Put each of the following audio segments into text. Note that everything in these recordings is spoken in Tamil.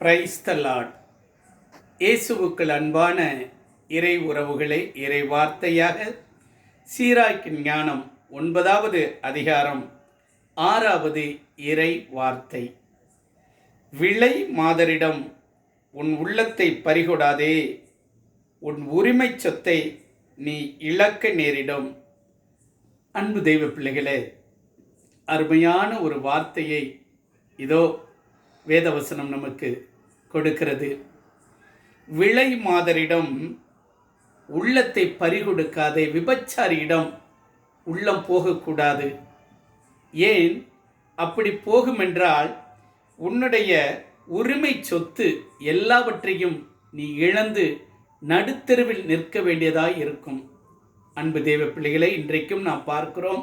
பிரைஸ் த இயேசுவுக்கள் அன்பான இறை உறவுகளே இறை வார்த்தையாக சீராய்க்கின் ஞானம் ஒன்பதாவது அதிகாரம் ஆறாவது இறை வார்த்தை. விளை மாதரிடம் உன் உள்ளத்தை பறிகொடாதே உன் உரிமைச் சொத்தை நீ இழக்க நேரிடும். அன்பு தெய்வ பிள்ளைகளே அருமையான ஒரு வார்த்தையை இதோ வேதவசனம் நமக்கு கொடுக்கிறது. விளை மாதரிடம் உள்ளத்தை பறிகொடுக்காதே விபச்சாரியிடம் உள்ளம் போகக்கூடாது. ஏன்? அப்படி போகுமென்றால் உன்னுடைய உரிமை சொத்து எல்லாவற்றையும் நீ இழந்து நடுத்தெருவில் நிற்க வேண்டியதாக இருக்கும். அன்பு தேவ பிள்ளைகளை இன்றைக்கும் நாம் பார்க்கிறோம்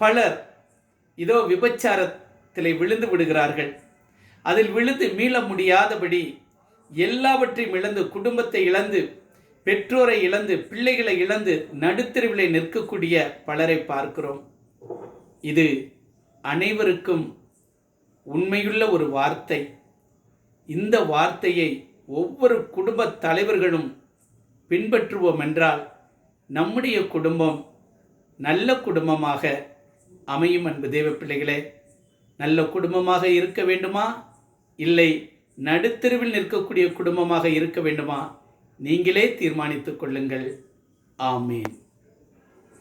பலர் இதோ விபச்சாரத்தில் விழுந்து விடுகிறார்கள். அதில் விழுந்து மீள முடியாதபடி எல்லாவற்றையும் இழந்து குடும்பத்தை இழந்து பெற்றோரை இழந்து பிள்ளைகளை இழந்து நடுத்தெருவிலே நிற்கக்கூடிய பலரை பார்க்கிறோம். இது அனைவருக்கும் உண்மையுள்ள ஒரு வார்த்தை. இந்த வார்த்தையை ஒவ்வொரு குடும்ப தலைவர்களும் பின்பற்றுவோம் என்றால் நம்முடைய குடும்பம் நல்ல குடும்பமாக அமையும் அன்பு தேவ பிள்ளைகளே. நல்ல குடும்பமாக இருக்க வேண்டுமா? இல்லை நடுத்தெருவில் நிற்கக்கூடிய குடும்பமாக இருக்க வேண்டுமா? நீங்களே தீர்மானித்துக் கொள்ளுங்கள். ஆமீன்.